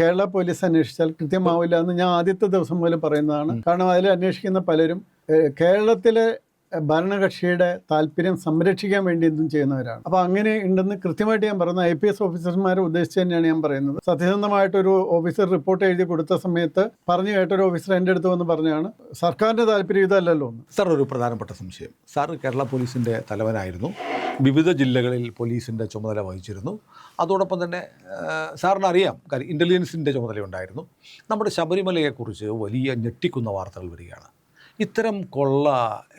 Kerala police അന്വേഷിച്ചാൽ കൃത്യമാവില്ല എന്ന് ഞാൻ ആദ്യത്തെ ദിവസം മുതൽ പറയുന്നതാണ്. കാരണം അതിൽ അന്വേഷിക്കുന്ന പലരും കേരളത്തിലെ ഭരണകക്ഷിയുടെ താല്പര്യം സംരക്ഷിക്കാൻ വേണ്ടി എന്തും ചെയ്യുന്നവരാണ്. അപ്പോൾ അങ്ങനെ ഉണ്ടെന്ന് കൃത്യമായിട്ട് ഞാൻ പറയുന്നത് ഐ പി എസ് ഓഫീസർമാരെ ഉദ്ദേശിച്ച് തന്നെയാണ് ഞാൻ പറയുന്നത്. സത്യസന്ധമായിട്ടൊരു ഓഫീസർ റിപ്പോർട്ട് എഴുതി കൊടുത്ത സമയത്ത് പറഞ്ഞു കേട്ടൊരു ഓഫീസർ എന്റെ അടുത്ത് വന്ന് പറഞ്ഞാണ് സർക്കാരിന്റെ താല്പര്യം ഇതല്ലല്ലോ എന്ന്. സാർ ഒരു പ്രധാനപ്പെട്ട സംശയം. സാർ കേരള പോലീസിന്റെ തലവനായിരുന്നു. വിവിധ ജില്ലകളിൽ പോലീസിന്റെ ചുമതല വഹിച്ചിരുന്നു. അതോടൊപ്പം തന്നെ സാറിന് അറിയാം കാര്യം ഇന്റലിജൻസിന്റെ ചുമതലയുണ്ടായിരുന്നു. നമ്മുടെ ശബരിമലയെക്കുറിച്ച് വലിയ ഞെട്ടിക്കുന്ന വാർത്തകൾ വരികയാണ്. ഇത്തരം കൊള്ള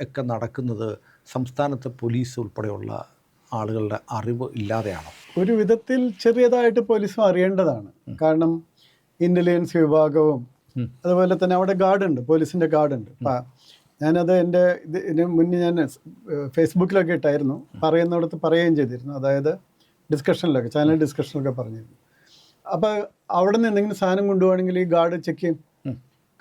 ഒക്കെ നടക്കുന്നത് സംസ്ഥാനത്തെ പോലീസ് ഉൾപ്പെടെയുള്ള ആളുകളുടെ അറിവ് ഇല്ലാതെയാണോ? ഒരു വിധത്തിൽ ചെറിയതായിട്ട് പോലീസും അറിയേണ്ടതാണ്. കാരണം ഇന്റലിജൻസ് വിഭാഗവും അതുപോലെ തന്നെ അവിടെ ഗാർഡുണ്ട് പോലീസിന്റെ ഗാർഡുണ്ട്. ഞാനത് എന്റെ ഇത് ഇതിന് മുന്നേ ഞാൻ ഫേസ്ബുക്കിലൊക്കെ ഇട്ടായിരുന്നു. പറയുന്നിടത്ത് പറയുകയും ചെയ്തിരുന്നു. അതായത് ഡിസ്കഷനിലൊക്കെ ചാനൽ ഡിസ്കഷനിലൊക്കെ പറഞ്ഞിരുന്നു. അപ്പോൾ അവിടെ നിന്ന് എന്തെങ്കിലും സാധനം കൊണ്ടുപോകണമെങ്കിൽ ഈ ഗാർഡ് ചെക്ക് ചെയ്യും.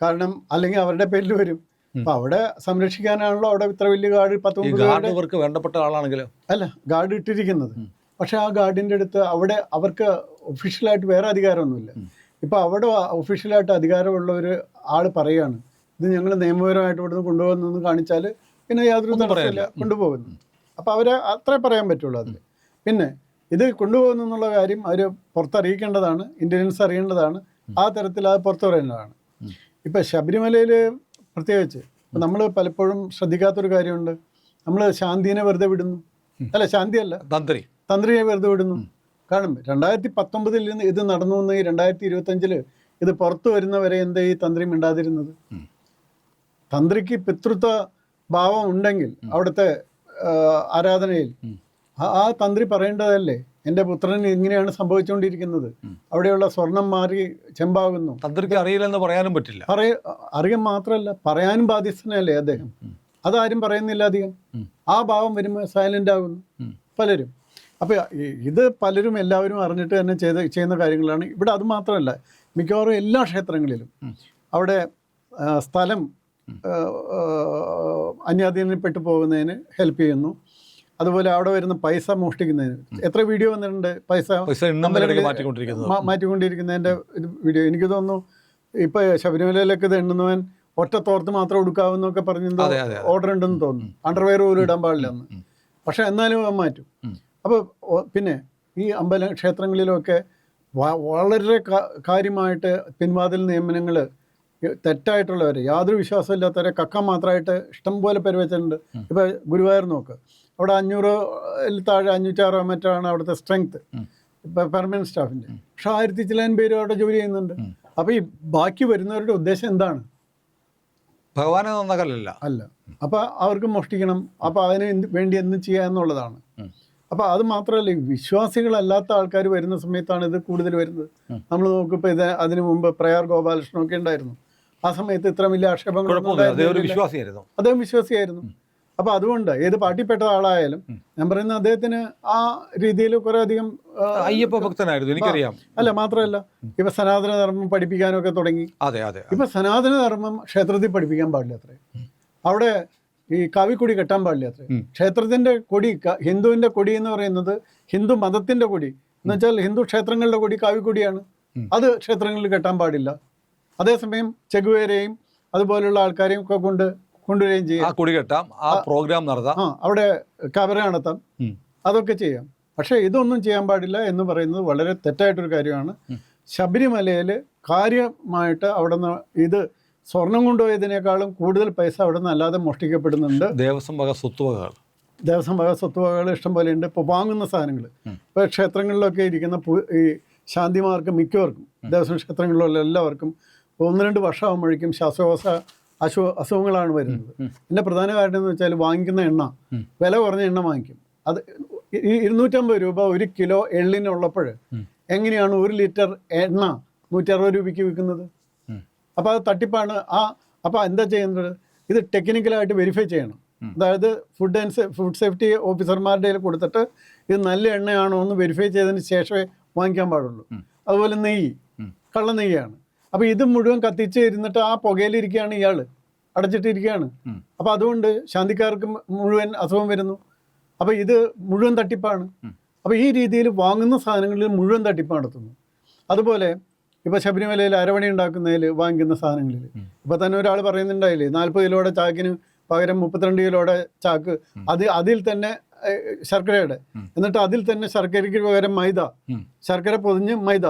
കാരണം അല്ലെങ്കിൽ അവരുടെ പേരിൽ വരും. അപ്പം അവിടെ സംരക്ഷിക്കാനാണല്ലോ അവിടെ ഇത്ര വലിയ ഗാർഡ് പത്ത് ഇവർക്ക് വേണ്ടപ്പെട്ട ആളാണെങ്കിലും അല്ല ഗാർഡ് ഇട്ടിരിക്കുന്നത്. പക്ഷെ ആ ഗാർഡിന്റെ അടുത്ത് അവിടെ അവർക്ക് ഒഫീഷ്യലായിട്ട് വേറെ അധികാരമൊന്നുമില്ല. ഇപ്പൊ അവിടെ ഒഫീഷ്യലായിട്ട് അധികാരമുള്ള ഒരു ആൾ പറയാണ് ഇത് ഞങ്ങൾ നിയമപരമായിട്ട് ഇവിടുന്ന് കൊണ്ടുപോകുന്നെന്ന് കാണിച്ചാൽ പിന്നെ യാതൊരു തടസ്സമില്ല കൊണ്ടുപോകുന്നു. അപ്പോൾ അവരെ അത്രേ പറയാൻ പറ്റുള്ളൂ അതിൽ പിന്നെ ഇത് കൊണ്ടുപോകുന്നു എന്നുള്ള കാര്യം അവർ പുറത്തറിയിക്കേണ്ടതാണ് ഇന്റലിജൻസ് അറിയേണ്ടതാണ് ആ തരത്തിൽ അത് പുറത്തു പറയേണ്ടതാണ് ഇപ്പം ശബരിമലയിൽ പ്രത്യേകിച്ച്. നമ്മൾ പലപ്പോഴും ശ്രദ്ധിക്കാത്തൊരു കാര്യമുണ്ട്. നമ്മൾ ശാന്തിനെ വെറുതെ വിടുന്നു. അല്ല ശാന്തിയല്ല. തന്ത്രി. തന്ത്രിയെ വെറുതെ വിടുന്നു. കാരണം രണ്ടായിരത്തി പത്തൊമ്പതിൽ നിന്ന് ഇത് നടന്നു എന്ന് ഈ രണ്ടായിരത്തി ഇരുപത്തഞ്ചിൽ ഇത് പുറത്തു വരുന്നവരെ എന്താ ഈ തന്ത്രി മിണ്ടാതിരുന്നത്? തന്ത്രിക്ക് പിതൃത്വ ഭാവം ഉണ്ടെങ്കിൽ അവിടുത്തെ ആരാധനയിൽ ആ തന്ത്രി പറയേണ്ടതല്ലേ? എന്റെ പുത്രന് ഇങ്ങനെയാണ് സംഭവിച്ചുകൊണ്ടിരിക്കുന്നത്. അവിടെയുള്ള സ്വർണം മാറി ചെമ്പാകുന്നു. തന്ത്രിക്ക് അറിയില്ലെന്ന് പറയാനും പറ്റില്ല. പറയ അറിയാൻ മാത്രമല്ല പറയാനും ബാധ്യസ്ഥനല്ലേ അദ്ദേഹം? അതാരും പറയുന്നില്ല അധികം. ആ ഭാവം വരുമ്പോൾ സൈലന്റ് ആകുന്നു. പലരും. അപ്പോൾ ഇത് പലരും എല്ലാവരും അറിഞ്ഞിട്ട് തന്നെ ചെയ്ത് ചെയ്യുന്ന കാര്യങ്ങളാണ്. ഇവിടെ അത് മാത്രമല്ല മിക്കവാറും എല്ലാ ക്ഷേത്രങ്ങളിലും. അവിടെ സ്ഥലം അന്യാധീനപ്പെട്ടു പോകുന്നതിന് ഹെൽപ്പ് ചെയ്യുന്നു. അതുപോലെ അവിടെ വരുന്ന പൈസ മോഷ്ടിക്കുന്നതിന്. എത്ര വീഡിയോ വന്നിട്ടുണ്ട്? പൈസ മാറ്റിക്കൊണ്ടിരിക്കുന്നതിന്റെ വീഡിയോ. എനിക്ക് തോന്നുന്നു ഇപ്പൊ ശബരിമലയിലൊക്കെ ഇത് എണ്ണുന്നവൻ ഒറ്റ തോർത്ത് മാത്രം ഉടുക്കാവുന്നൊക്കെ പറഞ്ഞ് അതെ, അതെ, ഓർഡർ ഉണ്ടെന്ന് തോന്നുന്നു. അണ്ടർവെയർ പോലും ഇടാൻ പാടില്ല എന്ന്. പക്ഷെ എന്നാലും അവൻ മാറ്റും. അപ്പൊ അപ്പോൾ പിന്നെ ഈ അമ്പല ക്ഷേത്രങ്ങളിലൊക്കെ വളരെ കാര്യമായിട്ട് പിൻവാതിൽ നിയമനങ്ങൾ തെറ്റായിട്ടുള്ളവരെ യാതൊരു വിശ്വാസമില്ലാത്തവരെ കക്ക മാത്രമായിട്ട് ഇഷ്ടം പോലെ പേര് വെച്ചിട്ടുണ്ട് ഇപ്പോൾ ഗുരുവായൂർ നോക്ക്. അവിടെ അഞ്ഞൂറ് താഴെ അഞ്ഞൂറ്റാറോ മറ്റാണ് അവിടുത്തെ സ്ട്രെങ്ത്. ഇപ്പം പെർമനന്റ് സ്റ്റാഫിന്റെ പക്ഷെ ആയിരത്തി ചില്ലാൻ പേര് അവിടെ ജോലി ചെയ്യുന്നുണ്ട്. അപ്പോൾ ഈ ബാക്കി വരുന്നവരുടെ ഉദ്ദേശം എന്താണ്? ഭഗവാനെ നന്നകലല്ല അല്ല. അപ്പോൾ അവർക്ക് മോഷ്ടിക്കണം. അപ്പോൾ അതിന് എന്ത് വേണ്ടി എന്ത് ചെയ്യുക എന്നുള്ളതാണ്. അപ്പോൾ അത് മാത്രമല്ല ഈ വിശ്വാസികളല്ലാത്ത ആൾക്കാർ വരുന്ന സമയത്താണ് ഇത് കൂടുതൽ വരുന്നത്. നമ്മൾ നോക്കിപ്പോൾ ഇത് അതിനു മുമ്പ് പ്രയാർ ഗോപാലകൃഷ്ണൊക്കെ ഉണ്ടായിരുന്നു. ആ സമയത്ത് ഇത്ര വലിയ ആക്ഷേപങ്ങൾ അദ്ദേഹം ഒരു വിശ്വാസിയായിരുന്നു. അദ്ദേഹം വിശ്വാസിയായിരുന്നു. അപ്പോൾ അതുകൊണ്ട് ഏത് പാർട്ടിപ്പെട്ട ആളായാലും ഞാൻ പറയുന്ന അദ്ദേഹത്തിന് ആ രീതിയിൽ കുറേ അധികം അയ്യപ്പ ഭക്തനായിരുന്നു എനിക്കറിയാം. അല്ല മാത്രമല്ല ഇപ്പൊ സനാതനധർമ്മം പഠിപ്പിക്കാനൊക്കെ തുടങ്ങി. അതെ അതെ ഇപ്പൊ സനാതനധർമ്മം ക്ഷേത്രത്തിൽ പഠിപ്പിക്കാൻ പാടില്ല അത്രേ. അവിടെ ഈ കാവിക്കൊടി കെട്ടാൻ പാടില്ല അത്രേ. ക്ഷേത്രത്തിന്റെ കൊടി ഹിന്ദുവിന്റെ കൊടി എന്ന് പറയുന്നത് ഹിന്ദു മതത്തിന്റെ കൊടി. എന്ന് വെച്ചാൽ ഹിന്ദു ക്ഷേത്രങ്ങളുടെ കൊടി കാവിക്കൊടിയാണ്. അത് ക്ഷേത്രങ്ങളിൽ കെട്ടാൻ പാടില്ല. അതേസമയം ചെഗുവേരെയും അതുപോലുള്ള ആൾക്കാരെയും ഒക്കെ കൊണ്ട് കൊണ്ടുവരികയും ആ ചെയ്യാം കുടി കെട്ടാം ആ പ്രോഗ്രാം നടത്താം. അവിടെ കവറ നടത്താം. അതൊക്കെ ചെയ്യാം. പക്ഷേ ഇതൊന്നും ചെയ്യാൻ പാടില്ല എന്ന് പറയുന്നത് വളരെ തെറ്റായിട്ടൊരു കാര്യമാണ്. ശബരിമലയിൽ കാര്യമായിട്ട് അവിടെ നിന്ന് ഇത് സ്വർണം കൊണ്ടുപോയതിനേക്കാളും കൂടുതൽ പൈസ അവിടെ നിന്ന് അല്ലാതെ മോഷ്ടിക്കപ്പെടുന്നുണ്ട്. ദേവസ്വം വക സ്വത്തുവകകൾ. ദേവസ്വം വക സ്വത്തുവകകൾ ഇഷ്ടം പോലെ ഉണ്ട്. ഇപ്പോൾ വാങ്ങുന്ന സാധനങ്ങൾ. ഇപ്പോൾ ക്ഷേത്രങ്ങളിലൊക്കെ ഇരിക്കുന്ന ഈ ശാന്തിമാർക്ക് മിക്കവർക്കും ദേവസ്വം ക്ഷേത്രങ്ങളിലുള്ള എല്ലാവർക്കും ഒന്ന് രണ്ട് വർഷമാകുമ്പോഴേക്കും ശ്വാസകോശ അസു അസുഖങ്ങളാണ് വരുന്നത്. എന്റെ പ്രധാന കാരണം എന്ന് വെച്ചാൽ വാങ്ങിക്കുന്ന എണ്ണ. വില കുറഞ്ഞ എണ്ണ വാങ്ങിക്കും. അത് ഇരുന്നൂറ്റമ്പത് രൂപ ഒരു കിലോ എള്ളിനുള്ളപ്പോൾ ഉള്ളപ്പോൾ എങ്ങനെയാണ് ഒരു ലിറ്റർ എണ്ണ നൂറ്ററുപത് രൂപയ്ക്ക് വിൽക്കുന്നത്. അപ്പോൾ അത് തട്ടിപ്പാണ്. ആ അപ്പോൾ എന്താ ചെയ്യുന്നത് ഇത് ടെക്നിക്കലായിട്ട് വെരിഫൈ ചെയ്യണം. അതായത് ഫുഡ് ആൻഡ് ഫുഡ് സേഫ്റ്റി ഓഫീസർമാരുടെ കയ്യിൽ കൊടുത്തിട്ട് ഇത് നല്ല എണ്ണയാണോ എന്ന് വെരിഫൈ ചെയ്തതിന് ശേഷമേ വാങ്ങിക്കാൻ പാടുള്ളൂ. അതുപോലെ നെയ്യ്. കള്ള നെയ്യാണ്. അപ്പോൾ ഇത് മുഴുവൻ കത്തിച്ച് ഇരുന്നിട്ട് ആ പുകയിലിരിക്കുകയാണ് ഇയാൾ അടച്ചിട്ടിരിക്കുകയാണ്. അപ്പൊ അപ്പോൾ അതുകൊണ്ട് ശാന്തിക്കാർക്ക് മുഴുവൻ അസുഖം വരുന്നു. അപ്പോൾ ഇത് മുഴുവൻ തട്ടിപ്പാണ്. അപ്പൊ അപ്പോൾ ഈ രീതിയിൽ വാങ്ങുന്ന സാധനങ്ങളിൽ മുഴുവൻ തട്ടിപ്പ് നടത്തുന്നു. അതുപോലെ ഇപ്പോൾ ശബരിമലയിൽ അരവണി ഉണ്ടാക്കുന്നതിൽ വാങ്ങിക്കുന്ന സാധനങ്ങളിൽ. ഇപ്പോൾ തന്നെ ഒരാൾ പറയുന്നുണ്ടായില്ലേ നാൽപ്പത് കിലോയുടെ ചാക്കിന് പകരം മുപ്പത്തിരണ്ട് കിലോയുടെ ചാക്ക്. അത് അതിൽ തന്നെ ശർക്കരയുടെ. എന്നിട്ട് അതിൽ തന്നെ ശർക്കരയ്ക്ക് പകരം മൈദ. ശർക്കര പൊതിഞ്ഞ് മൈദ.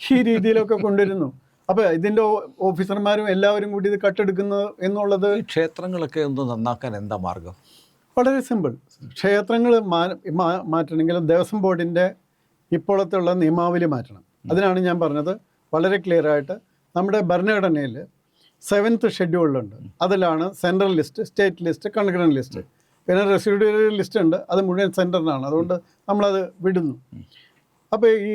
ഈ രീതിയിലൊക്കെ കൊണ്ടുവരുന്നു. അപ്പോൾ ഇതിന്റെ ഓഫീസർമാരും എല്ലാവരും കൂടി ഇത് കട്ടെടുക്കുന്നത് എന്നുള്ളത് ക്ഷേത്രങ്ങളൊക്കെ ഒന്ന് നന്നാക്കാൻ എന്താ മാർഗം? വളരെ സിമ്പിൾ. ക്ഷേത്രങ്ങൾ മാറ്റണമെങ്കിൽ ദേവസ്വം ബോർഡിന്റെ ഇപ്പോഴത്തെ ഉള്ള നിയമാവലി മാറ്റണം. അതിനാണ് ഞാൻ പറഞ്ഞത് വളരെ ക്ലിയർ ആയിട്ട് നമ്മുടെ ഭരണഘടനയിൽ സെവൻത്ത് ഷെഡ്യൂളിലുണ്ട് അതിലാണ് central list state list concurrent list പിന്നെ റെസിഡ്യൂറി ലിസ്റ്റ് ഉണ്ട്. അത് മുഴുവൻ സെന്ററിനാണ് അതുകൊണ്ട് നമ്മളത് വിടുന്നു. അപ്പോൾ ഈ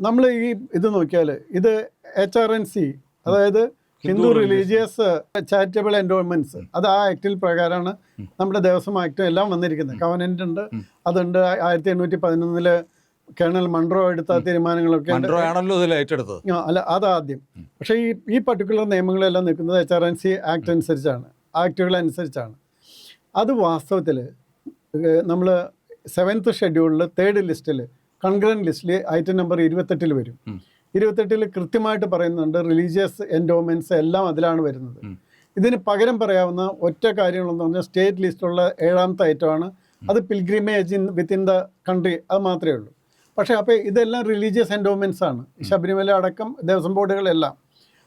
നമ്മൾ ഈ ഇത് നോക്കിയാൽ ഇത് എച്ച് ആർ എൻ സി അതായത് ഹിന്ദു റിലീജിയസ് ചാരിറ്റബിൾ എൻഡോൾമെന്റ്സ് അത് ആ ആക്ടിൽ പ്രകാരമാണ് നമ്മുടെ ദേവസ്വം ആക്ട് എല്ലാം വന്നിരിക്കുന്നത്. കവനന്റ് ഉണ്ട്. അതുണ്ട്. ആയിരത്തി എണ്ണൂറ്റി പതിനൊന്നിൽ കേണൽ മൺട്രോ എടുത്ത തീരുമാനങ്ങളൊക്കെ അല്ല അതാദ്യം പക്ഷേ ഈ ഈ പർട്ടിക്കുലർ നിയമങ്ങളെല്ലാം നിൽക്കുന്നത് H R N C act അനുസരിച്ചാണ്. ആക്ടുകൾ അനുസരിച്ചാണ്. അത് വാസ്തവത്തിൽ നമ്മൾ സെവൻത്ത് ഷെഡ്യൂളിൽ തേർഡ് ലിസ്റ്റിൽ കൺഗ്രൻ ലിസ്റ്റിൽ ഐറ്റം നമ്പർ ഇരുപത്തെട്ടിൽ വരും. ഇരുപത്തെട്ടിൽ കൃത്യമായിട്ട് പറയുന്നുണ്ട് റിലീജിയസ് എൻഡോമെൻസ് എല്ലാം അതിലാണ് വരുന്നത്. ഇതിന് പകരം പറയാവുന്ന ഒറ്റ കാര്യങ്ങളെന്ന് പറഞ്ഞാൽ സ്റ്റേറ്റ് ലിസ്റ്റുള്ള ഏഴാമത്തെ ഐറ്റമാണ്. അത് pilgrimage in within the country അത് മാത്രമേ ഉള്ളൂ. പക്ഷേ അപ്പോൾ ഇതെല്ലാം റിലീജിയസ് എൻഡോമെൻസ് ആണ്. ശബരിമല അടക്കം ദേവസ്വം ബോർഡുകളെല്ലാം.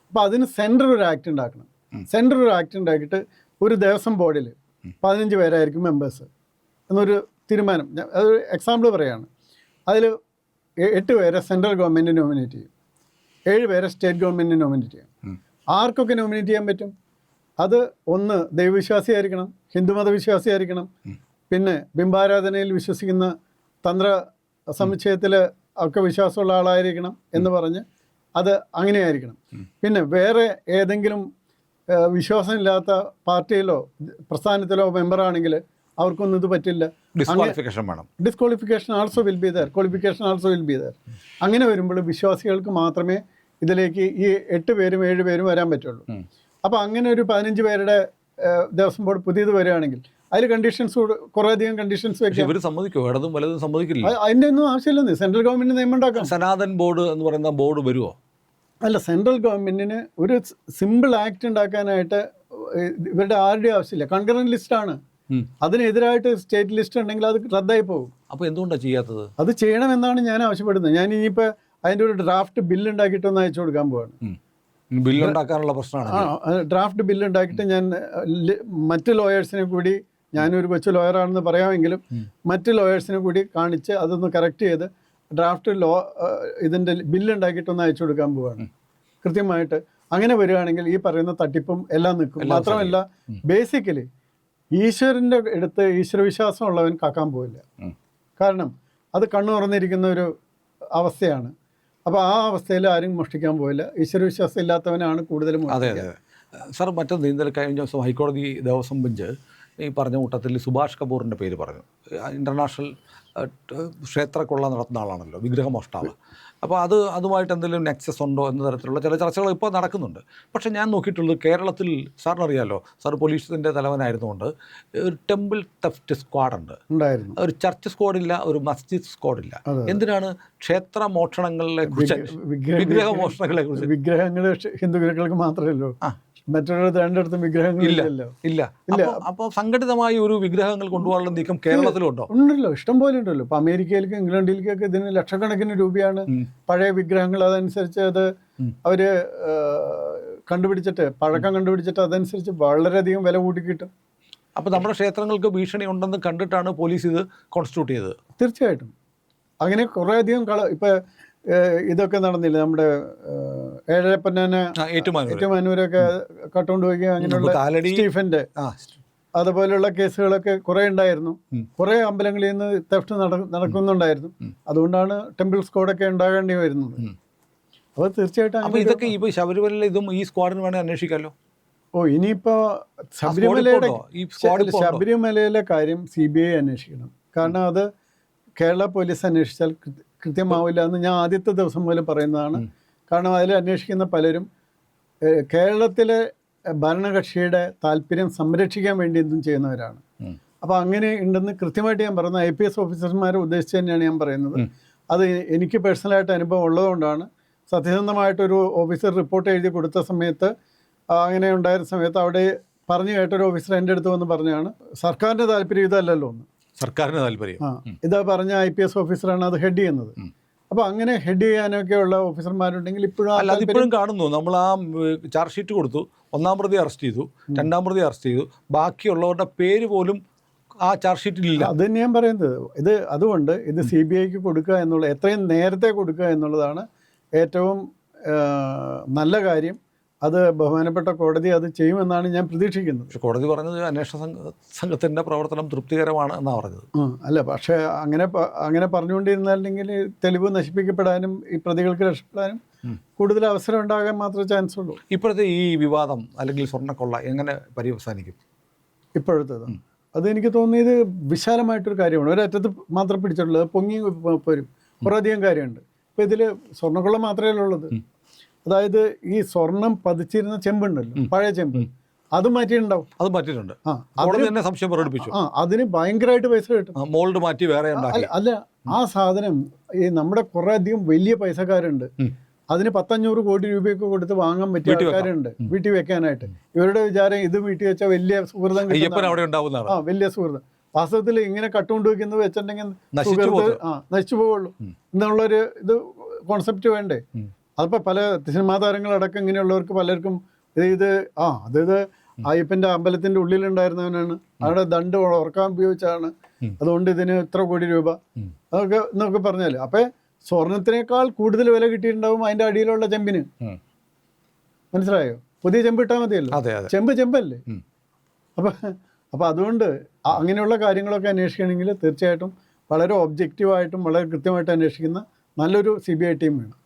അപ്പോൾ അതിന് സെൻട്രൽ ഒരു ആക്ട് ഉണ്ടാക്കണം. സെൻട്രൽ ഒരു ആക്ട് ഉണ്ടാക്കിയിട്ട് ഒരു ദേവസ്വം ബോർഡിൽ പതിനഞ്ച് പേരായിരിക്കും മെമ്പേഴ്സ് എന്നൊരു തീരുമാനം. അതൊരു എക്സാമ്പിൾ പറയുകയാണ്. അതിൽ എട്ട് പേരെ സെൻട്രൽ ഗവൺമെന്റ് നോമിനേറ്റ് ചെയ്യും. ഏഴ് പേരെ സ്റ്റേറ്റ് ഗവൺമെന്റ് നോമിനേറ്റ് ചെയ്യും. ആർക്കൊക്കെ നോമിനേറ്റ് ചെയ്യാൻ പറ്റും? അത് ഒന്ന് ദൈവവിശ്വാസിയായിരിക്കണം ഹിന്ദുമത വിശ്വാസിയായിരിക്കണം പിന്നെ ബിംബാരാധനയിൽ വിശ്വസിക്കുന്ന തന്ത്ര സമുച്ചയത്തിൽ ഒക്കെ വിശ്വാസമുള്ള ആളായിരിക്കണം എന്ന് പറഞ്ഞ് അത് അങ്ങനെയായിരിക്കണം. പിന്നെ വേറെ ഏതെങ്കിലും വിശ്വാസമില്ലാത്ത പാർട്ടിയിലോ പ്രസ്ഥാനത്തിലോ മെമ്പറാണെങ്കിൽ അവർക്കൊന്നും ഇത് പറ്റില്ല. ഡിസ്ക്വാളിഫിക്കേഷൻ വേണം. Disqualification also will be there qualification also will be there അങ്ങനെ വരുമ്പോൾ വിശ്വാസികൾക്ക് മാത്രമേ ഇതിലേക്ക് ഈ എട്ട് പേരും ഏഴ് പേരും വരാൻ പറ്റുള്ളൂ. അപ്പോൾ അങ്ങനെ ഒരു പതിനഞ്ച് പേരുടെ ദേവസ്വം ബോർഡ് പുതിയത് വരികയാണെങ്കിൽ അതിൽ കണ്ടീഷൻസ് കുറേ അധികം കണ്ടീഷൻസ് വെക്കാം ഇവർ സമ്മതിക്കുമോ ഇടതും വലതും സമ്മതിക്കില്ല. അതിന്റെ ഒന്നും ആവശ്യമില്ലെന്ന്. സെൻട്രൽ ഗവൺമെന്റ് നിയമം ഉണ്ടാക്കാം സനാതൻ ബോർഡ് എന്ന് പറയുന്ന ബോർഡ് വരുമോ അല്ല സെൻട്രൽ ഗവൺമെന്റിന് ഒരു സിമ്പിൾ ആക്ട് ഉണ്ടാക്കാനായിട്ട് ഇവരുടെ ആരുടെയും ആവശ്യമില്ല. കൺകറന്റ് ലിസ്റ്റാണ്. അതിനെതിരായിട്ട് സ്റ്റേറ്റ് ലിസ്റ്റ് ഉണ്ടെങ്കിൽ അത് റദ്ദായി പോകും. അപ്പോൾ എന്തുകൊണ്ടാണ് ചെയ്യാത്തത്? അത് ചെയ്യണമെന്നാണ് ഞാൻ ആവശ്യപ്പെടുന്നത്. ഞാൻ ഇനിയിപ്പോൾ അതിന്റെ ഒരു ഡ്രാഫ്റ്റ് ബില്ല് ഉണ്ടാക്കിയിട്ടൊന്ന് അയച്ചു കൊടുക്കാൻ പോവാണ്. ബില്ലുണ്ടാക്കാനുള്ള പ്രശ്നമാണ് ഡ്രാഫ്റ്റ് ബില്ല് ഉണ്ടാക്കിയിട്ട് ഞാൻ മറ്റു ലോയേഴ്സിനെ കൂടി ഞാനൊരു കൊച്ചു ലോയറാണെന്ന് പറയാമെങ്കിലും മറ്റ് ലോയേഴ്സിനെ കൂടി കാണിച്ച് അതൊന്ന് കറക്റ്റ് ചെയ്ത് ഡ്രാഫ്റ്റ് ലോ ഇതിന്റെ ബില്ല് ഉണ്ടാക്കിയിട്ടൊന്ന് അയച്ചു കൊടുക്കാൻ പോവാണ്. കൃത്യമായിട്ട് അങ്ങനെ വരികയാണെങ്കിൽ ഈ പറയുന്ന തട്ടിപ്പും എല്ലാം നിൽക്കും. മാത്രമല്ല ബേസിക്കലി ഈശ്വരന്റെ അടുത്ത് ഈശ്വരവിശ്വാസം ഉള്ളവൻ കാക്കാൻ പോവില്ല. കാരണം അത് കണ്ണു തുറന്നിരിക്കുന്ന ഒരു അവസ്ഥയാണ്. അപ്പോൾ ആ അവസ്ഥയിൽ ആരും മോഷ്ടിക്കാൻ പോയില്ല ഈശ്വരവിശ്വാസം ഇല്ലാത്തവനാണ് കൂടുതലും അതെ. അതെ. സാർ മറ്റൊന്ന് ഇന്നലെ കഴിഞ്ഞ ദിവസം ഹൈക്കോടതി ദേവസ്വം ബെഞ്ച് ഈ പറഞ്ഞ കൂട്ടത്തിൽ സുഭാഷ് കപൂറിന്റെ പേര് പറഞ്ഞു. ഇന്റർനാഷണൽ ക്ഷേത്രക്കൊള്ള നടത്തുന്ന ആളാണല്ലോ വിഗ്രഹമോഷ്ടാവ്. അപ്പോൾ അത് അതുമായിട്ട് എന്തെങ്കിലും നെക്സസ് ഉണ്ടോ എന്ന തരത്തിലുള്ള ചില ചർച്ചകൾ ഇപ്പോൾ നടക്കുന്നുണ്ട്. പക്ഷേ ഞാൻ നോക്കിയിട്ടുള്ളത് കേരളത്തിൽ സാറിനറിയാലോ സാർ പോലീസിന്റെ തലവനായിരുന്നുകൊണ്ട് ഒരു ടെമ്പിൾ തെഫ്റ്റ് സ്ക്വാഡുണ്ട്. ഉണ്ടായിരുന്നു. ഒരു ചർച്ച് സ്ക്വാഡില്ല ഒരു മസ്ജിദ് സ്ക്വാഡില്ല. എന്തിനാണ് ക്ഷേത്ര മോഷണങ്ങളെ കുറിച്ച് വിഗ്രഹ- മോഷണങ്ങളെ കുറിച്ച്? വിഗ്രഹങ്ങൾ ഹിന്ദുക്കൾക്ക് മാത്രമല്ലോ ആ. മറ്റുള്ള വിഗ്രഹങ്ങൾ ഇല്ലല്ലോ. ഇല്ല. ഇല്ല. അപ്പോൾ സംഘടിതമായി ഒരു വിഗ്രഹങ്ങൾ കൊണ്ടുപോകാനുള്ള നീക്കം കേരളത്തിലുണ്ടോ ഉണ്ടല്ലോ. ഇഷ്ടം പോലെ ഉണ്ടല്ലോ. ഇപ്പൊ അമേരിക്കയിലേക്കും ഇംഗ്ലണ്ടിലേക്കൊക്കെ ഇതിന് ലക്ഷക്കണക്കിന് രൂപയാണ് പഴയ വിഗ്രഹങ്ങൾ. അതനുസരിച്ച് അത് അവർ കണ്ടുപിടിച്ചിട്ട് പഴക്കം കണ്ടുപിടിച്ചിട്ട് അതനുസരിച്ച് വളരെയധികം വില കൂട്ടി കിട്ടും. അപ്പോൾ നമ്മുടെ ക്ഷേത്രങ്ങൾക്ക് ഭീഷണി ഉണ്ടെന്ന് കണ്ടിട്ടാണ് പോലീസ് ഇത് കോൺസ്റ്റിറ്റ്യൂട്ട് ചെയ്തത്. തീർച്ചയായിട്ടും. അങ്ങനെ കുറേ അധികം കള ഇപ്പൊ ഇതൊക്കെ നടന്നില്ല നമ്മുടെ ഏഴരപ്പന്നാന ഏറ്റുമാനൂരൊക്കെ കട്ടുകൊണ്ട് പോയി അങ്ങനെയുള്ള സ്റ്റീഫന്റെ. അതുപോലെയുള്ള കേസുകളൊക്കെ കുറേ ഉണ്ടായിരുന്നു. കുറെ അമ്പലങ്ങളിൽ നിന്ന് തെഫ്റ്റ് നട നടക്കുന്നുണ്ടായിരുന്നു. അതുകൊണ്ടാണ് ടെമ്പിൾ സ്കോഡൊക്കെ ഉണ്ടാകേണ്ടി വരുന്നത്. അപ്പൊ അപ്പോൾ തീർച്ചയായിട്ടും ഇതൊക്കെ ഇപ്പോൾ ശബരിമലയിൽ ഇതും ഈ സ്ക്വാഡിന് വേണേൽ അന്വേഷിക്കാമല്ലോ ഓ ഇനിയിപ്പോ ശബരിമലയുടെ ശബരിമലയിലെ കാര്യം സി ബി ഐ അന്വേഷിക്കണം. കാരണം അത് കേരള പോലീസ് അന്വേഷിച്ചാൽ കൃത്യമാവില്ല എന്ന് ഞാൻ ആദ്യത്തെ ദിവസം മുതൽ പറയുന്നതാണ്. കാരണം അതിൽ അന്വേഷിക്കുന്ന പലരും കേരളത്തിലെ ഭരണകക്ഷിയുടെ താല്പര്യം സംരക്ഷിക്കാൻ വേണ്ടി എന്തും ചെയ്യുന്നവരാണ്. അപ്പോൾ അങ്ങനെ ഉണ്ടെന്ന് കൃത്യമായിട്ട് ഞാൻ പറയുന്നത് ഐ പി എസ് ഓഫീസർമാരെ ഉദ്ദേശിച്ച് തന്നെയാണ് ഞാൻ പറയുന്നത്. അത് എനിക്ക് പേഴ്സണലായിട്ട് അനുഭവം ഉള്ളതുകൊണ്ടാണ്. സത്യസന്ധമായിട്ടൊരു ഓഫീസർ റിപ്പോർട്ട് എഴുതി കൊടുത്ത സമയത്ത് അങ്ങനെ ഉണ്ടായിരുന്ന സമയത്ത് അവിടെ പറഞ്ഞു കേട്ടൊരു ഓഫീസർ എന്റെ അടുത്ത് വന്ന് പറഞ്ഞാണ് സർക്കാരിന്റെ താല്പര്യം ഇതല്ലല്ലോ എന്ന്. സർക്കാരിന് താല്പര്യം. ഇതാ പറഞ്ഞ ഐ പി എസ് ഓഫീസറാണ് അത് ഹെഡ് ചെയ്യുന്നത്. അപ്പോൾ അങ്ങനെ ഹെഡ് ചെയ്യാനൊക്കെയുള്ള ഓഫീസർമാരുണ്ടെങ്കിൽ ഇപ്പോഴും അല്ല അതിപ്പോഴും കാണുന്നു. നമ്മൾ ആ ചാർജ് ഷീറ്റ് കൊടുത്തു. ഒന്നാം പ്രതി അറസ്റ്റ് ചെയ്തു. രണ്ടാം പ്രതി അറസ്റ്റ് ചെയ്തു. ബാക്കിയുള്ളവരുടെ പേര് പോലും ആ ചാർജ് ഷീറ്റിലില്ല അത് തന്നെ ഞാൻ പറയുന്നത്. ഇത് അതുകൊണ്ട് ഇത് സി ബി ഐക്ക് കൊടുക്കുക എന്നുള്ള എത്രയും നേരത്തെ കൊടുക്കുക എന്നുള്ളതാണ് ഏറ്റവും നല്ല കാര്യം. അത് ബഹുമാനപ്പെട്ട കോടതി അത് ചെയ്യുമെന്നാണ് ഞാൻ പ്രതീക്ഷിക്കുന്നത്. പക്ഷെ കോടതി പറഞ്ഞത് അന്വേഷണ സംഘ സംഘത്തിന്റെ പ്രവർത്തനം തൃപ്തികരമാണ് എന്നാണ് പറഞ്ഞത്. അല്ല പക്ഷേ അങ്ങനെ അങ്ങനെ പറഞ്ഞുകൊണ്ടിരുന്നില്ലെങ്കിൽ തെളിവ് നശിപ്പിക്കപ്പെടാനും ഈ പ്രതികൾക്ക് രക്ഷപ്പെടാനും കൂടുതൽ അവസരം ഉണ്ടാകാൻ മാത്രമേ ചാൻസ് ഉള്ളൂ. ഇപ്പോഴത്തെ ഈ വിവാദം അല്ലെങ്കിൽ സ്വർണക്കൊള്ള എങ്ങനെ പര്യവസാനിക്കും? ഇപ്പോഴത്തേത്. അതെനിക്ക് തോന്നിയത് വിശാലമായിട്ടൊരു കാര്യമാണ്. ഒരറ്റത്ത് മാത്രം പിടിച്ചിട്ടുള്ളത് പൊങ്ങി വരും കുറേയധികം കാര്യമുണ്ട്. ഇപ്പോൾ ഇതിൽ സ്വർണക്കൊള്ള മാത്രമേ ഉള്ളത്. അതായത് ഈ സ്വർണം പതിച്ചിരുന്ന ചെമ്പുണ്ടല്ലോ പഴയ ചെമ്പ്. അത് മാറ്റിയിട്ടുണ്ടാവും. അത് മാറ്റിയിട്ടുണ്ട്. തന്നെ സംശയം പ്രകടിപ്പിച്ചു. ആ അതിന് ഭയങ്കരമായിട്ട് പൈസ കിട്ടും. മോൾഡ് മാറ്റി വേറെ അല്ല ആ സാധനം ഈ നമ്മുടെ കുറേ അധികം വലിയ പൈസക്കാരുണ്ട്. അതിന് പത്തഞ്ഞൂറ് കോടി രൂപയൊക്കെ കൊടുത്ത് വാങ്ങാൻ പറ്റിയ. ആൾക്കാരുണ്ട് വീട്ടിൽ വെക്കാനായിട്ട്. ഇവരുടെ വിചാരം ഇത് വീട്ടിൽ വെച്ചാൽ വലിയ സുഹൃതം ആ വലിയ സുഹൃതം. വാസ്തവത്തിൽ ഇങ്ങനെ കട്ടുകൊണ്ട് വെക്കുന്നത് വെച്ചിട്ടുണ്ടെങ്കിൽ സുഹൃത്ത്. ആ നശിച്ചു പോവുള്ളൂ. എന്നുള്ളൊരു ഇത് കോൺസെപ്റ്റ് വേണ്ടേ. അതിപ്പോൾ പല സിനിമാ താരങ്ങളടക്കം ഇങ്ങനെയുള്ളവർക്ക് പലർക്കും ഇത് ഇത് ആ അതായത് അയ്യപ്പന്റെ അമ്പലത്തിന്റെ ഉള്ളിലുണ്ടായിരുന്നവനാണ്. അവിടെ ദണ്ട് ഉറക്കാൻ ഉപയോഗിച്ചാണ്. അതുകൊണ്ട് ഇതിന് ഇത്ര കോടി രൂപ. അതൊക്കെ എന്നൊക്കെ പറഞ്ഞാൽ അപ്പം സ്വർണത്തിനേക്കാൾ കൂടുതൽ വില കിട്ടിയിട്ടുണ്ടാവും അതിന്റെ അടിയിലുള്ള ചെമ്പിന്. മനസ്സിലായോ? പുതിയ ചെമ്പ് ഇട്ടാൽ മതിയല്ലോ. ചെമ്പ് ചെമ്പല്ലേ. അപ്പം അപ്പം അതുകൊണ്ട് അങ്ങനെയുള്ള കാര്യങ്ങളൊക്കെ അന്വേഷിക്കണമെങ്കിൽ തീർച്ചയായിട്ടും വളരെ ഒബ്ജക്റ്റീവായിട്ടും വളരെ കൃത്യമായിട്ട് അന്വേഷിക്കുന്ന നല്ലൊരു സി ബി ഐ ടീം വേണം.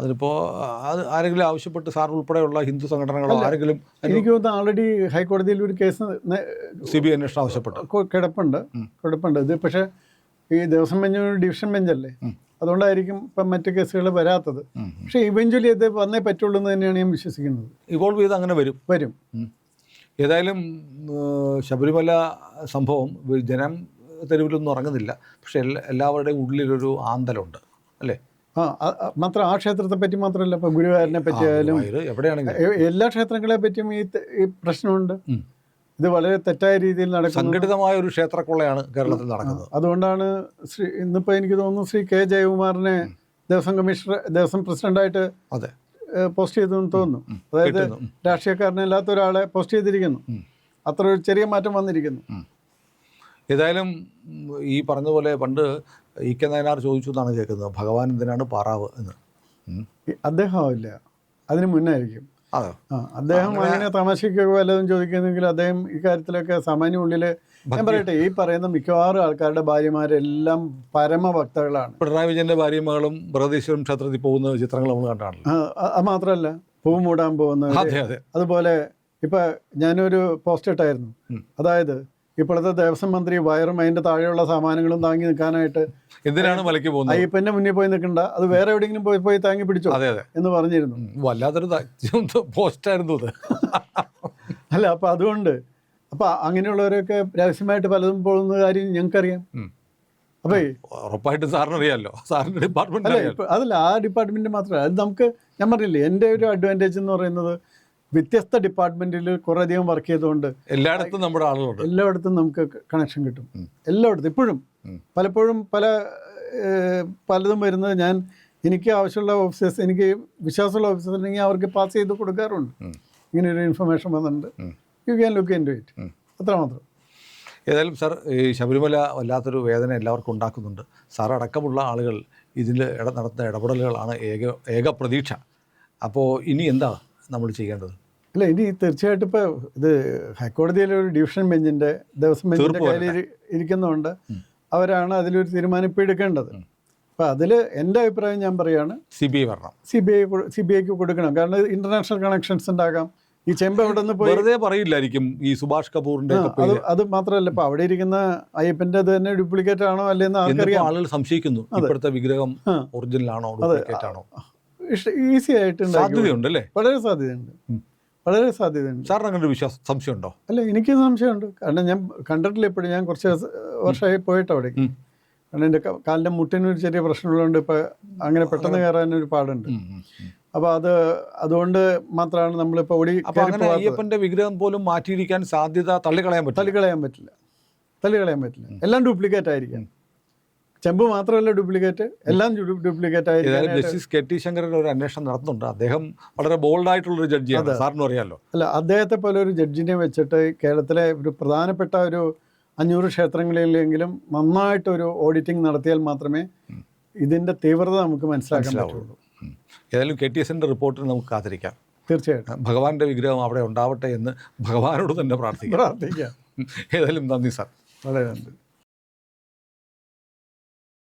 അതിലിപ്പോൾ അത് ആരെങ്കിലും ആവശ്യപ്പെട്ട് സാർ ഉൾപ്പെടെയുള്ള ഹിന്ദു സംഘടനകളോ ആരെങ്കിലും എനിക്ക് തോന്നുന്നു ആൾറെഡി ഹൈക്കോടതിയിൽ ഒരു കേസ് സി ബി ഐ അന്വേഷണം ആവശ്യപ്പെട്ടു. കിടപ്പുണ്ട്. കിടപ്പുണ്ട്. ഇത് പക്ഷേ ഈ ദിവസം ബെഞ്ച് ഡിവിഷൻ ബെഞ്ചല്ലേ? അതുകൊണ്ടായിരിക്കും ഇപ്പം മറ്റ് കേസുകൾ വരാത്തത്. പക്ഷേ ഇവഞ്ച്വലി അത് വന്നേ പറ്റുള്ളൂ എന്ന് തന്നെയാണ് ഞാൻ വിശ്വസിക്കുന്നത്. ഇവോൾവ് ചെയ്ത് അങ്ങനെ വരും. വരും. ഏതായാലും ശബരിമല സംഭവം ജനം തെരുവിലൊന്നും ഇറങ്ങുന്നില്ല. പക്ഷെ എല്ലാ എല്ലാവരുടെയും ഉള്ളിലൊരു ആന്തലുണ്ട്. അല്ലേ? ആ മാത്രം ആ ക്ഷേത്രത്തെ പറ്റി മാത്രമല്ല ഇപ്പം ഗുരുവായൂരിനെ പറ്റി ആയാലും ഗുരുവായൂർ എവിടെയാണെങ്കിലും. എ- എല്ലാ ക്ഷേത്രങ്ങളെ പറ്റിയും ഈ ഈ പ്രശ്നമുണ്ട്. ഇത് വളരെ തെറ്റായ രീതിയിൽ നടക്കുന്നത് സംഘടിതമായ ഒരു ക്ഷേത്രക്കൊള്ളയാണ് കേരളത്തിൽ നടക്കുന്നത്. അതുകൊണ്ടാണ് ശ്രീ ഇന്നിപ്പോൾ എനിക്ക് തോന്നുന്നു ശ്രീ കെ ജയകുമാറിനെ ദേവസ്വം കമ്മീഷണർ ദേവസ്വം പ്രസിഡന്റായിട്ട് അതെ. പോസ്റ്റ് ചെയ്തെന്ന് തോന്നുന്നു. അതായത്. രാഷ്ട്രീയക്കാരനല്ലാത്ത ഒരാളെ പോസ്റ്റ് ചെയ്തിരിക്കുന്നു. അത്ര ഒരു ചെറിയ മാറ്റം വന്നിരിക്കുന്നു. ഏതായാലും ഈ പറഞ്ഞതുപോലെ പണ്ട് ഇ കെ നയനാർ ചോദിച്ചു എന്നാണ് കേൾക്കുന്നത്. ഭഗവാൻ എന്തിനാണ് പാറാവ് എന്ന്? അദ്ദേഹമാവില്ല അതിന് മുന്നായിരിക്കും. അദ്ദേഹം അങ്ങനെ തമാശയ്ക്കൊക്കെ വല്ലതും ചോദിക്കുന്നെങ്കിൽ അദ്ദേഹം ഈ കാര്യത്തിലൊക്കെ സാമാന്യ ഉള്ളിൽ ഞാൻ പറയട്ടെ ഈ പറയുന്ന മിക്കവാറും ആൾക്കാരുടെ ഭാര്യമാരെല്ലാം പരമഭക്തകളാണ്. പിണറായി വിജയന്റെ ഭാര്യയും മകളും ബൃഹദീശ്വരം ക്ഷേത്രത്തിൽ പോകുന്ന ചിത്രങ്ങൾ നമ്മൾ കണ്ടാണല്ലോ. അത് മാത്രമല്ല പൂ മൂടാൻ പോകുന്ന അതെ അതെ. അതുപോലെ ഇപ്പൊ ഞാനൊരു പോസ്റ്റ് ഇട്ടായിരുന്നു. അതായത് ഇപ്പോഴത്തെ ദേവസ്വം മന്ത്രി വയറും അതിന്റെ താഴെയുള്ള സാമാനങ്ങളും താങ്ങി നിൽക്കാനായിട്ട് എന്തിനാണ് മലയ്ക്ക് പോകുന്നത്? അയ്യപ്പന്റെ മുന്നിൽ പോയി നിൽക്കണ്ട. അത് വേറെ എവിടെയെങ്കിലും പോയി പോയി താങ്ങി പിടിച്ചോ? അതെ അതെ. എന്ന് പറഞ്ഞിരുന്നു. വല്ലാത്തൊരു പോസ്റ്റായിരുന്നു അത്. അല്ല അപ്പൊ അതുകൊണ്ട് അപ്പൊ അങ്ങനെയുള്ളവരൊക്കെ രഹസ്യമായിട്ട് പലതും പോകുന്ന കാര്യം ഞങ്ങൾക്കറിയാം. അപ്പേ ഉറപ്പായിട്ടും സാറിന് അറിയാമല്ലോ സാറിന്റെ ഡിപ്പാർട്ട്മെന്റ് അതല്ല ആ ഡിപ്പാർട്ട്മെന്റ് മാത്രമല്ല. അത് നമുക്ക് ഞാൻ പറഞ്ഞില്ലേ എന്റെ ഒരു അഡ്വാന്റേജ് എന്ന് പറയുന്നത് വ്യത്യസ്ത ഡിപ്പാർട്ട്മെന്റിൽ കുറേയധികം വർക്ക് ചെയ്തുകൊണ്ട് എല്ലായിടത്തും നമ്മുടെ ആളുകളുണ്ട്. എല്ലായിടത്തും നമുക്ക് കണക്ഷൻ കിട്ടും. എല്ലായിടത്തും ഇപ്പോഴും. പലപ്പോഴും പല പലതും വരുന്നത് ഞാൻ എനിക്ക് ആവശ്യമുള്ള ഓഫീസേഴ്സ് എനിക്ക് വിശ്വാസമുള്ള ഓഫീസേഴ്സ് ഉണ്ടെങ്കിൽ അവർക്ക് പാസ് ചെയ്ത് കൊടുക്കാറുണ്ട്. ഇങ്ങനെ ഒരു ഇൻഫർമേഷൻ വന്നിട്ടുണ്ട്. You can look into it അത്ര അത്രമാത്രം ഏതായാലും സാർ ഈ ശബരിമല വല്ലാത്തൊരു വേദന എല്ലാവർക്കും ഉണ്ടാക്കുന്നുണ്ട്. സാർ അടക്കമുള്ള ആളുകൾ ഇതിൽ ഇട നടത്തുന്ന ഇടപെടലുകളാണ് ഏക ഏക പ്രതീക്ഷ. അപ്പോൾ ഇനി എന്താ നമ്മൾ ചെയ്യേണ്ടത്? അല്ല ഇനി തീർച്ചയായിട്ടും ഇപ്പോൾ ഇത് ഹൈക്കോടതിയിലെ ഒരു ഡിവിഷൻ ബെഞ്ചിന്റെ ദേവസ്വം ബെഞ്ചിന്റെ തീർപ്പ് കയ്യിൽ ഇരിക്കുന്നതുകൊണ്ട് അവരാണ് അതിലൊരു തീരുമാനം ഇപ്പോൾ എടുക്കേണ്ടത് അപ്പോൾ അതിൽ എന്റെ അഭിപ്രായം ഞാൻ പറയാണ് സി ബി ഐ വരണം. C B I C B ഐക്ക് കൊടുക്കണം. കാരണം ഇന്റർനാഷണൽ കണക്ഷൻസ് ഉണ്ടാകാം. ഈ ചെമ്പ് അവിടെ നിന്ന് പോയി വെറുതെ പറയില്ലായിരിക്കും ഈ സുഭാഷ് കപൂറിന്റെ അത് അത് മാത്രമല്ല ഇപ്പൊ അവിടെ ഇരിക്കുന്ന അയ്യപ്പന്റെ അത് തന്നെ ഡ്യൂപ്ലിക്കേറ്റ് ആണോ അല്ലെന്ന് ആൾക്കറിയാം ആളുകൾ സംശയിക്കുന്നു. ഇപ്പോഴത്തെ വിഗ്രഹം ഒറിജിനൽ ആണോ ഡ്യൂപ്ലിക്കേറ്റ് ആണോ? ഈസി ആയിട്ട് സാധ്യതയുണ്ട് അല്ലേ? വളരെ സാധ്യതയുണ്ട്. വളരെ സാധ്യതയുണ്ട്. സാറിന് അങ്ങനെ ഒരു വിശ്വാസം സംശയമുണ്ടോ? അല്ല എനിക്ക് സംശയമുണ്ട്. കാരണം ഞാൻ കണ്ടിട്ടില്ല ഇപ്പോഴും. ഞാൻ കുറച്ച് വർഷമായി പോയിട്ട് അവിടെ. കാരണം എന്റെ കാലിന്റെ മുട്ടിനൊരു ചെറിയ പ്രശ്നമുള്ളതുകൊണ്ട് ഇപ്പം അങ്ങനെ പെട്ടെന്ന് കയറാനൊരു പാടുണ്ട്. അപ്പോൾ അത് അതുകൊണ്ട് മാത്രമാണ് നമ്മളിപ്പോൾ ഓടി അപ്പൊ അയ്യപ്പന്റെ വിഗ്രഹം പോലും മാറ്റിയിരിക്കാൻ സാധ്യത തള്ളിക്കളയാൻ പറ്റില്ല. തള്ളിക്കളയാൻ പറ്റില്ല. തള്ളിക്കളയാൻ പറ്റില്ല. എല്ലാം ഡ്യൂപ്ലിക്കേറ്റ് ആയിരിക്കാം. ചെമ്പ് മാത്രമല്ല ഡ്യൂപ്ലിക്കേറ്റ് എല്ലാം ഡ്യൂപ്ലിക്കേറ്റ് ആയി ജസ്റ്റിസ് കെ ടി ശങ്കരൻ ഒരു അന്വേഷണം നടത്തുന്നുണ്ട്. അദ്ദേഹം വളരെ ബോൾഡ് ആയിട്ടുള്ള ഒരു ജഡ്ജിയാണ് സാറിന് അറിയാമല്ലോ അല്ല അദ്ദേഹത്തെ പോലെ ഒരു ജഡ്ജിനെ വെച്ചിട്ട് കേരളത്തിലെ ഒരു പ്രധാനപ്പെട്ട ഒരു അഞ്ഞൂറ് ക്ഷേത്രങ്ങളിലെങ്കിലും നന്നായിട്ടൊരു ഓഡിറ്റിംഗ് നടത്തിയാൽ മാത്രമേ ഇതിന്റെ തീവ്രത നമുക്ക് മനസ്സിലാക്കാൻ പറ്റുള്ളൂ. ഏതായാലും കെ ടി എസിന്റെ റിപ്പോർട്ടിന് നമുക്ക് കാത്തിരിക്കാം. തീർച്ചയായിട്ടും. ഭഗവാന്റെ വിഗ്രഹം അവിടെ ഉണ്ടാവട്ടെ എന്ന് ഭഗവാനോട് തന്നെ പ്രാർത്ഥിക്കാം. പ്രാർത്ഥിക്കാം. ഏതായാലും നന്ദി സാർ. വളരെ നന്ദി.